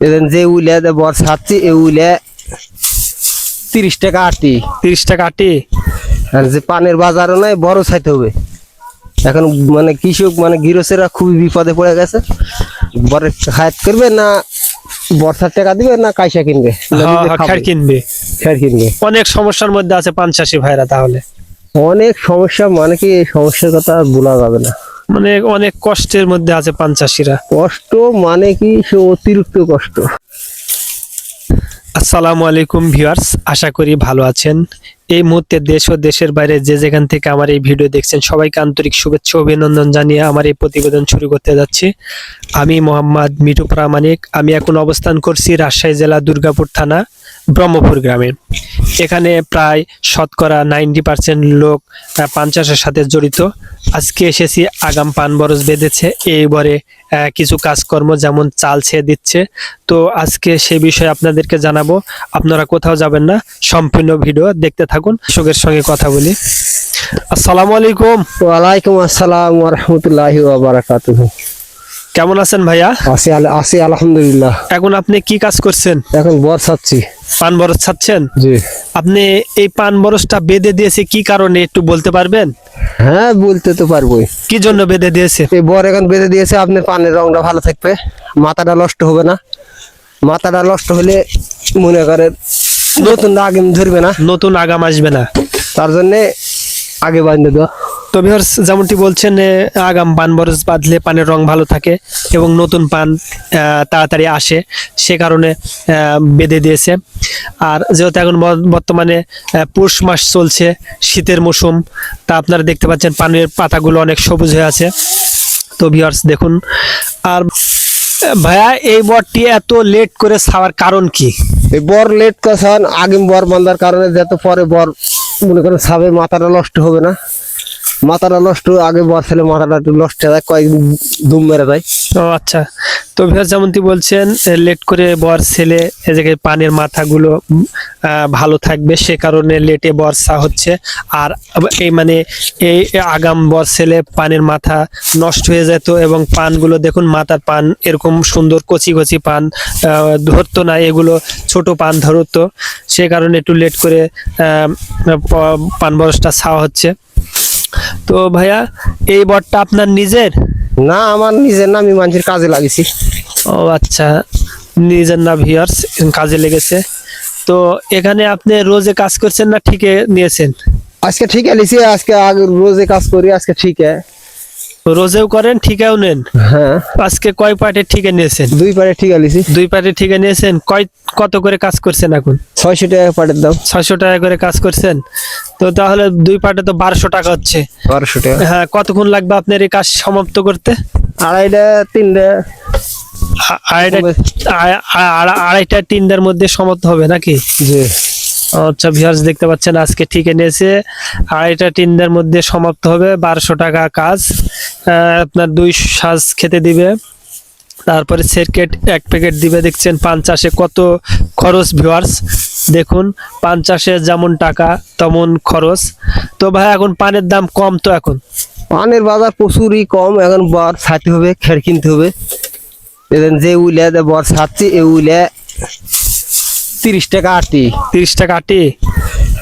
এদিন যে উলে বর ছাড়ছি এই উলে তিরিশ টাকা আটি তিরিশ টাকা আটি আর যে পানের বাজারও নাই বড় ছাইতে হবে। এখন মানে কৃষক মানে গৃহস্থেরা খুবই বিপদে পড়ে গেছে। বরে হায়াত করবে না বর্ষার টাকা দিবে না কাইসা কিনবে? না হ্যাঁ? খ্যার কিনবে। খ্যার কিনবে। অনেক সমস্যার মধ্যে আছে পান চাষি ভাইরা তাহলে। অনেক সমস্যা মানে কি এই সমস্যার কথা বলা যাবে না। মানে অনেক কষ্টের মধ্যে আছে পান চাষিরা কষ্ট মানে কি? সে অতিরিক্ত কষ্ট। আসসালামু আলাইকুম ভিউয়ার্স আশা করি ভালো আছেন। এই মুহূর্তে দেশ ও দেশের বাইরে যে যেখান থেকে আমার এই ভিডিও দেখছেন সবাইকে আন্তরিক শুভেচ্ছা অভিনন্দন জানিয়ে আমার এই প্রতিবেদন শুরু করতে যাচ্ছি। আমি মোহাম্মদ মিঠু প্রামাণিক আমি এখন অবস্থান করছি রাজশাহী জেলা দুর্গাপুর থানা। ব্রহ্মপুর গ্রামে। এখানে প্রায় শতকরা নাইনটি পার্সেন্ট লোক চাষের সাথে জড়িত। আজকে এসেছি আগাম পান বরজ বেঁধেছে। এইবারে কিছু কাজকর্ম যেমন চাল ছেয়ে দিচ্ছে। তো আজকে সে বিষয়ে আপনাদেরকে জানাব। আপনারা কোথাও যাবেন না, সম্পূর্ণ ভিডিও দেখতে থাকুন কৃষকের সঙ্গে কথা বলি। আসসালামু আলাইকুম। ওয়ালাইকুম আসসালাম বারাকাতুহ। কেমন আছেন ভাইয়া? আছি আছি আলহামদুলিল্লাহ। এখন আপনি কি কাজ করছেন? এখন বর ছাড়ছি। পান বরজ ছাড়ছেন? জি। আপনি এই পান বরজটা বেঁধে দিয়েছে কি কারণে একটু বলতে পারবেন? হ্যাঁ বলতে তো পারবোই। কি জন্য বেঁধে দিয়েছে? এই বর এখন বেঁধে দিয়েছে আপনার পানের রংটা ভালো থাকবে। মাথাটা নষ্ট হবে না। মাথাটা নষ্ট হলে মনে করেন নতুন আগাম ধরবে না। নতুন আগাম আসবে না। তার জন্য আগে বাঁধতে দেওয়া। তো ভিউয়ার্স যেমনটি বলছেন আগাম পান বরজ বাঁধলে পানের রং ভালো থাকে এবং নতুন পান তাড়াতাড়ি আসে, সে কারণে বেঁধে দিয়েছে। আর যেহেতু এখন বর্তমানে পৌষ মাস চলছে, শীতের মৌসুম, তা আপনারা দেখতে পাচ্ছেন পানের পাতাগুলো অনেক সবুজ হয়ে আছে। তো ভিউয়ার্স দেখুন। আর ভাইয়া, এই বরটি এত লেট করে ছাওয়ার কারণ কি? এই বর লেট করছেন আগে বর বাঁধার কারণে যত পরে বর মনে করেন ছাবে মাথাটা নষ্ট হবে না। মাথাটা নষ্ট, আগে বর ছেলে মাথাটা একটু নষ্ট হয়ে যায়, কয়েকদিন দুম মেরে দেয়। ও আচ্ছা। তো ভিউয়ার্স, যেমনটি বলছেন লেট করে বর ছেলে, এ জায়গায় পানের মাথাগুলো ভালো থাকবে, সে কারণে লেটে বর্ষা হচ্ছে। আর এই মানে এই আগাম বর ছেলে পানের মাথা নষ্ট হয়ে যেত এবং পানগুলো দেখুন, মাথার পান এরকম সুন্দর কচি কচি পান ধরতো না, এগুলো ছোট পান ধরতো। সে কারণে একটু লেট করে পান বরসটা ছাওয়া হচ্ছে। তো ভাইয়া এই বরটা আপনার নিজের? না আমার নিজের না আমি মানুষের কাজে লাগিয়েছি। ও আচ্ছা নিজের না ভিউয়ার্স কাজে লেগেছে। তো এখানে আপনি রোজে কাজ করছেন না ঠিকে নিয়েছেন? আজকে ঠিক আছে আজকে আগে রোজে কাজ করি আজকে ঠিক। আছে রোজেও করেন ঠিকাও নেন? হ্যাঁ। আজকে কয় পার্টে ঠিকে নিয়েছেন? দুই পারে ঠিক আছে দুই পার্টে ঠিকে নিয়েছেন? কয় কত করে কাজ করছেন এখন? ছয়শো টাকা পাটের দাম ছয়শো টাকা করে কাজ করছেন? তো তাহলে দুই পার্টে তো বারোশো টাকা হচ্ছে। বারোশো টাকা। হ্যাঁ কতক্ষণ লাগবে আপনার এই কাজ সমাপ্ত করতে? আড়াইটা তিনটা। আড়াইটা আড়াই- আড়াই- আড়াইটা তিনটার মধ্যে সমাপ্ত হবে নাকি? জি। আচ্ছা ভিউয়ার্স দেখতে পাচ্ছেন আজকে ঠিক এনেছে। আড়াইটা তিনটার মধ্যে সমাপ্ত হবে বারোশো টাকা কাজ। আপনার দুই সাজ খেতে দিবে। তারপরে সেরকেট এক প্যাকেট দিবে। দেখছেন পান চাষে কত খরচ ভিউয়ার্স? দেখুন পান চাষে যেমন টাকা তেমন খরচ। তো ভাই এখন পানের দাম কম তো এখন? পানের বাজার প্রচুরই কম এখন বর ছাড়তে হবে খের কিনতে হবে। যে উলে বর ছাড়ছি এই উলে তিরিশ টাকা আটি। তিরিশ টাকা আটি?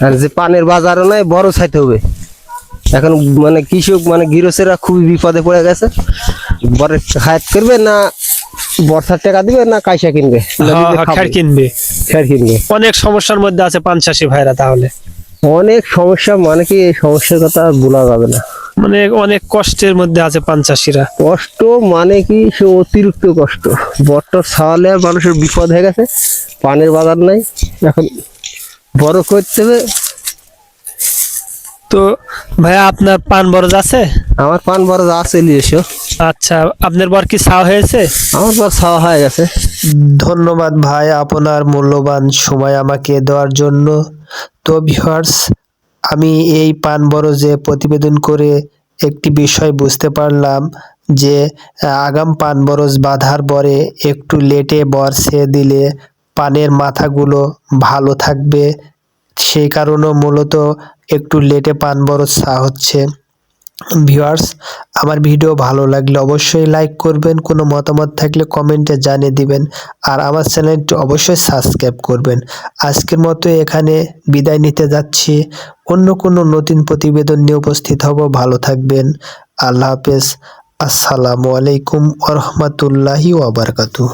আর যে পানের বাজারও নাই বড় ছাইতে হবে। এখন মানে কৃষক মানে গৃহস্থেরা খুবই বিপদে পড়ে গেছে। বরে হায়াত করবে না বর্ষার টাকা দিবে না কাইসা কিনবে? না হ্যাঁ, খাবে? খ্যার কিনবে। কিনবে। অনেক সমস্যার মধ্যে আছে পান চাষি ভাইরা তাহলে। অনেক সমস্যা মানে কি এই সমস্যার কথা আর বলা যাবে না। মানে অনেক কষ্টের মধ্যে আছে পান চাষিরা কষ্ট মানে কি সে অতিরিক্ত কষ্ট। বট্টর ছাওয়ালে আর মানুষের বিপদ হয়ে গেছে পানের বাজার নাই। এখন বড় করতে হবে তো ভাইয়া আপনার পান বরজ আছে? আমার পান বরজ আছে এসো। আচ্ছা আপনার বর কি ছাও হয়েছে? আমার বর ছাওয়া হয়ে গেছে। ধন্যবাদ ভাই আপনার মূল্যবান সময় আমাকে দেওয়ার জন্য। তো ভিউয়ার্স আমি এই পান বরজে প্রতিবেদন করে একটি বিষয় বুঝতে পারলাম যে আগাম পান বরজ বাঁধার পরে একটু লেটে বর্ষে দিলে পানের মাথাগুলো ভালো থাকবে। সেই কারণে মূলত একটু লেটে পান চা হচ্ছে। ভিউয়ার্স আমার ভিডিও ভালো লাগলে অবশ্যই লাইক করবেন, কোনো মতামত থাকলে কমেন্টে জানিয়ে দিবেন, আর আমার চ্যানেলটি অবশ্যই সাবস্ক্রাইব করবেন। আজকের মতো এখানে বিদায় নিতে যাচ্ছি। অন্য কোনো নতুন প্রতিবেদন নিয়ে উপস্থিত হব। ভালো থাকবেন। আল্লাহ হাফেজ। আসসালামু আলাইকুম ওরহমতুল্লাহি ওয়াবারকাতুহ